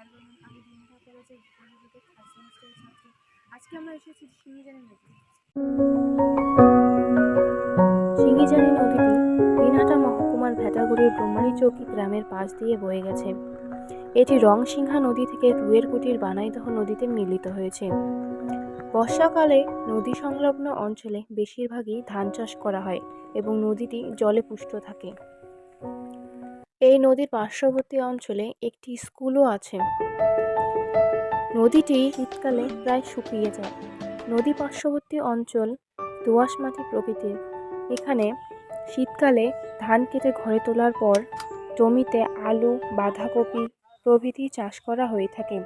বিভাগের থার্ড সেমিস্টারের ছাত্রী আজকে আমরা এসেছি নদীটি দিনহাটা মহকুমার ভেটাগুড়ির চৌকি গ্রামের পাশ দিয়ে বয়ে গেছে। এটি রংসিংহা নদী থেকে রুয়েরকুটির বানাইদহ নদীতে মিলিত হয়েছে। বর্ষাকালে নদী সংলগ্ন অঞ্চলে বেশিরভাগই ধান চাষ করা হয় এবং নদীটি জলে পুষ্ট থাকে। এই নদীর পার্শ্ববর্তী অঞ্চলে একটি স্কুলও আছে। নদীটি শীতকালে প্রায় শুকিয়ে যায়। নদী পার্শ্ববর্তী অঞ্চল দোয়াশ মাটি প্রকৃতির। এখানে শীতকালে ধান কেটে ঘরে তোলার পর জমিতে আলু, বাঁধাকপি প্রভৃতি চাষ করা হয়ে থাকে।